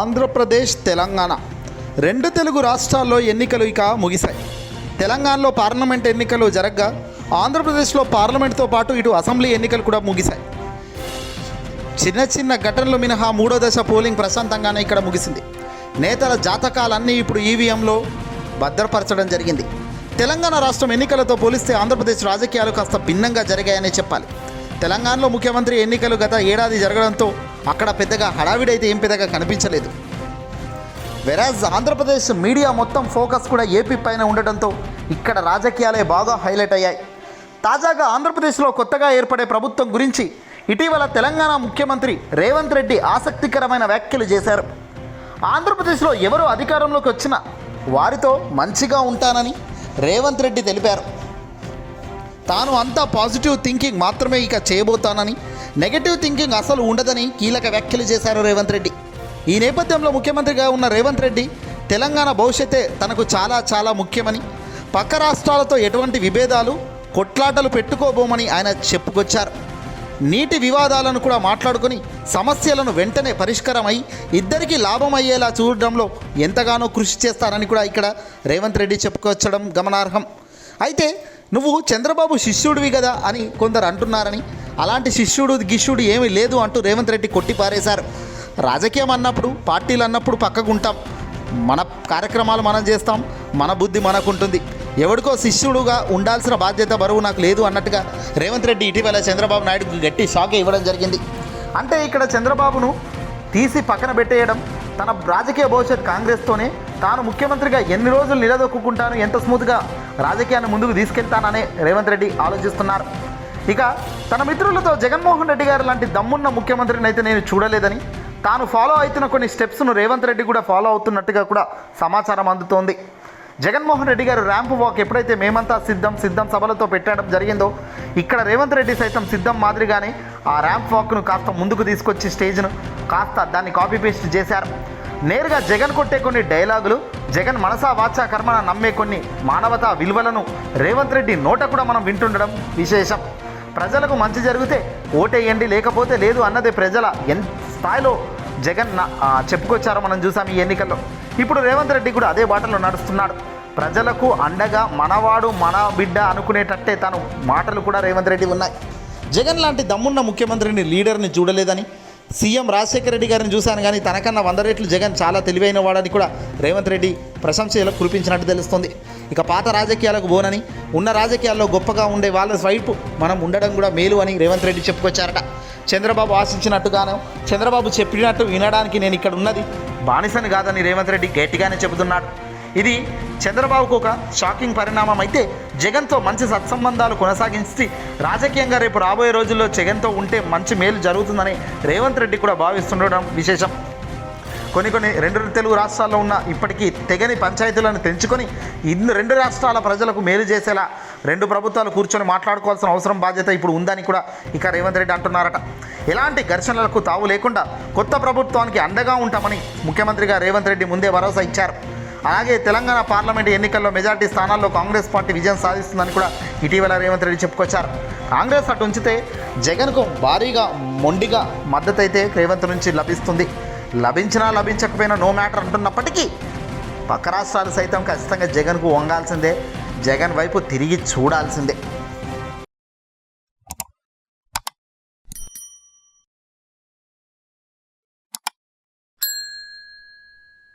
ఆంధ్రప్రదేశ్ తెలంగాణ. రెండు తెలుగు రాష్ట్రాల్లో ఎన్నికలు ఇక ముగిశాయి. తెలంగాణలో పార్లమెంట్ ఎన్నికలు జరగగా ఆంధ్రప్రదేశ్లో పార్లమెంట్తో పాటు ఇటు అసెంబ్లీ ఎన్నికలు కూడా ముగిశాయి. చిన్న చిన్న ఘటనలు మినహా మూడో దశ పోలింగ్ ప్రశాంతంగానే ఇక్కడ ముగిసింది. నేతల జాతకాలన్నీ ఇప్పుడు ఈవీఎంలో భద్రపరచడం జరిగింది. తెలంగాణ రాష్ట్రం ఎన్నికలతో పోలిస్తే ఆంధ్రప్రదేశ్ రాజకీయాలు కాస్త భిన్నంగా జరిగాయనే చెప్పాలి. తెలంగాణలో ముఖ్యమంత్రి ఎన్నికలు గత ఏడాది జరగడంతో అక్కడ పెద్దగా హడావిడైతే ఏం పెద్దగా కనిపించలేదు. వెరాజ్ ఆంధ్రప్రదేశ్ మీడియా మొత్తం ఫోకస్ కూడా ఏపీ పైన ఉండటంతో ఇక్కడ రాజకీయాలే బాగా హైలైట్ అయ్యాయి. తాజాగా ఆంధ్రప్రదేశ్లో కొత్తగా ఏర్పడే ప్రభుత్వం గురించి ఇటీవల తెలంగాణ ముఖ్యమంత్రి రేవంత్ రెడ్డి ఆసక్తికరమైన వ్యాఖ్యలు చేశారు. ఆంధ్రప్రదేశ్లో ఎవరు అధికారంలోకి వచ్చినా వారితో మంచిగా ఉంటానని రేవంత్ రెడ్డి తెలిపారు. తాను అంతా పాజిటివ్ థింకింగ్ మాత్రమే ఇక చేయబోతానని నెగటివ్ థింకింగ్ అసలు ఉండదని కీలక వ్యాఖ్యలు చేశారు రేవంత్ రెడ్డి. ఈ నేపథ్యంలో ముఖ్యమంత్రిగా ఉన్న రేవంత్ రెడ్డి తెలంగాణ భవిష్యత్తే తనకు చాలా చాలా ముఖ్యమని పక్క రాష్ట్రాలతో ఎటువంటి విభేదాలు కొట్లాటలు పెట్టుకోబోమని ఆయన చెప్పుకొచ్చారు. నీటి వివాదాలను కూడా మాట్లాడుకుని సమస్యలను వెంటనే పరిష్కారమై ఇద్దరికీ లాభం అయ్యేలా చూడడంలో ఎంతగానో కృషి చేస్తారని కూడా ఇక్కడ రేవంత్ రెడ్డి చెప్పుకొచ్చడం గమనార్హం. అయితే నువ్వు చంద్రబాబు శిష్యుడివి కదా అని కొందరు అంటున్నారని. అలాంటి శిష్యుడు గిష్యుడు ఏమీ లేదు అంటూ రేవంత్ రెడ్డి కొట్టి పారేశారు రాజకీయం అన్నప్పుడు పార్టీలు అన్నప్పుడు పక్కకు ఉంటాం మన కార్యక్రమాలు మనం చేస్తాం మన బుద్ధి మనకుంటుంది. ఎవడికో శిష్యుడుగా ఉండాల్సిన బాధ్యత బరువు నాకు లేదు అన్నట్టుగా రేవంత్ రెడ్డి ఇటీవల చంద్రబాబు నాయుడుకు గట్టి షాక్ ఇవ్వడం జరిగింది. అంటే ఇక్కడ చంద్రబాబును తీసి పక్కన పెట్టేయడం తన రాజకీయ భవిష్యత్ కాంగ్రెస్తోనే తాను ముఖ్యమంత్రిగా ఎన్ని రోజులు నిలదొక్కుంటాను ఎంత స్మూత్గా రాజకీయాన్ని ముందుకు తీసుకెళ్తానని రేవంత్ రెడ్డి ఆలోచిస్తున్నారు. ఇక తన మిత్రులతో జగన్మోహన్ రెడ్డి గారు లాంటి దమ్మున్న ముఖ్యమంత్రిని అయితే నేను చూడలేదని తాను ఫాలో అవుతున్న కొన్ని స్టెప్స్ను రేవంత్ రెడ్డి కూడా ఫాలో అవుతున్నట్టుగా కూడా సమాచారం అందుతోంది. జగన్మోహన్ రెడ్డి గారు ర్యాంప్ వాక్ ఎప్పుడైతే మేమంతా సిద్ధం సిద్ధం సభలతో పెట్టడం జరిగిందో ఇక్కడ రేవంత్ రెడ్డి సైతం సిద్ధం మాదిరిగానే ఆ ర్యాంప్ వాక్ను కాస్త ముందుకు తీసుకొచ్చి స్టేజ్ను కాస్త దాన్ని కాపీ పేస్ట్ చేశారు. నేరుగా జగన్ కొట్టే కొన్ని డైలాగులు జగన్ మనసా వాచా కర్మన నమ్మే కొన్ని మానవతా విలువలను రేవంత్ రెడ్డి నోట కూడా మనం వింటుండడం విశేషం. ప్రజలకు మంచి జరిగితే ఓటేయండి లేకపోతే లేదు అన్నదే ప్రజల ఎంత స్థాయిలో జగన్ చెప్పుకొచ్చారో మనం చూసాం ఈ ఎన్నికల్లో. ఇప్పుడు రేవంత్ రెడ్డి కూడా అదే బాటలో నడుస్తున్నాడు. ప్రజలకు అండగా మనవాడు మన బిడ్డ అనుకునేటట్టే తను మాటలు కూడా రేవంత్ రెడ్డి ఉన్నాయి. జగన్ లాంటి దమ్మున్న ముఖ్యమంత్రిని లీడర్ని చూడలేదని సీఎం రాజశేఖర రెడ్డి గారిని చూశాను కానీ తనకన్నా వంద రెట్లు జగన్ చాలా తెలివైన వాడని కూడా రేవంత్ రెడ్డి ప్రశంసలు కురిపించినట్టు తెలుస్తుంది. ఇక పాత రాజకీయాలకు బోనని ఉన్న రాజకీయాల్లో గొప్పగా ఉండే వాళ్ళ వైపు మనం ఉండడం కూడా మేలు అని రేవంత్ రెడ్డి చెప్పుకొచ్చారట. చంద్రబాబు ఆశించినట్టుగాను చంద్రబాబు చెప్పినట్టు వినడానికి నేను ఇక్కడ ఉన్నది బానిసని కాదని రేవంత్ రెడ్డి గట్టిగానే చెబుతున్నాడు. ఇది చంద్రబాబుకు ఒక షాకింగ్ పరిణామం అయితే జగన్తో మంచి సత్సంబంధాలు కొనసాగించి రాజకీయంగా రేపు రాబోయే రోజుల్లో జగన్తో ఉంటే మంచి మేలు జరుగుతుందని రేవంత్ రెడ్డి కూడా భావిస్తుండడం విశేషం. కొన్ని కొన్ని రెండు తెలుగు రాష్ట్రాల్లో ఉన్న ఇప్పటికీ తెగని పంచాయతీలను తెంచుకొని ఇన్ని రెండు రాష్ట్రాల ప్రజలకు మేలు చేసేలా రెండు ప్రభుత్వాలు కూర్చొని మాట్లాడుకోవాల్సిన అవసరం బాధ్యత ఇప్పుడు ఉందని కూడా ఇక రేవంత్ రెడ్డి అంటున్నారట. ఎలాంటి ఘర్షణలకు తావు లేకుండా కొత్త ప్రభుత్వానికి అండగా ఉంటామని ముఖ్యమంత్రిగా రేవంత్ రెడ్డి ముందే భరోసా ఇచ్చారు. అలాగే తెలంగాణ పార్లమెంట్ ఎన్నికల్లో మెజార్టీ స్థానాల్లో కాంగ్రెస్ పార్టీ విజయం సాధిస్తుందని కూడా ఇటీవల రేవంత్ రెడ్డి చెప్పుకొచ్చారు. కాంగ్రెస్ అటు ఉంచితే జగన్కు భారీగా మొండిగా మద్దతు అయితే రేవంత్ నుంచి లభిస్తుంది. లభించినా లభించకపోయినా నో మ్యాటర్ అంటున్నప్పటికీ పక్క రాష్ట్రాలు సైతం ఖచ్చితంగా జగన్కు వంగాల్సిందే. జగన్ వైపు తిరిగి చూడాల్సిందే.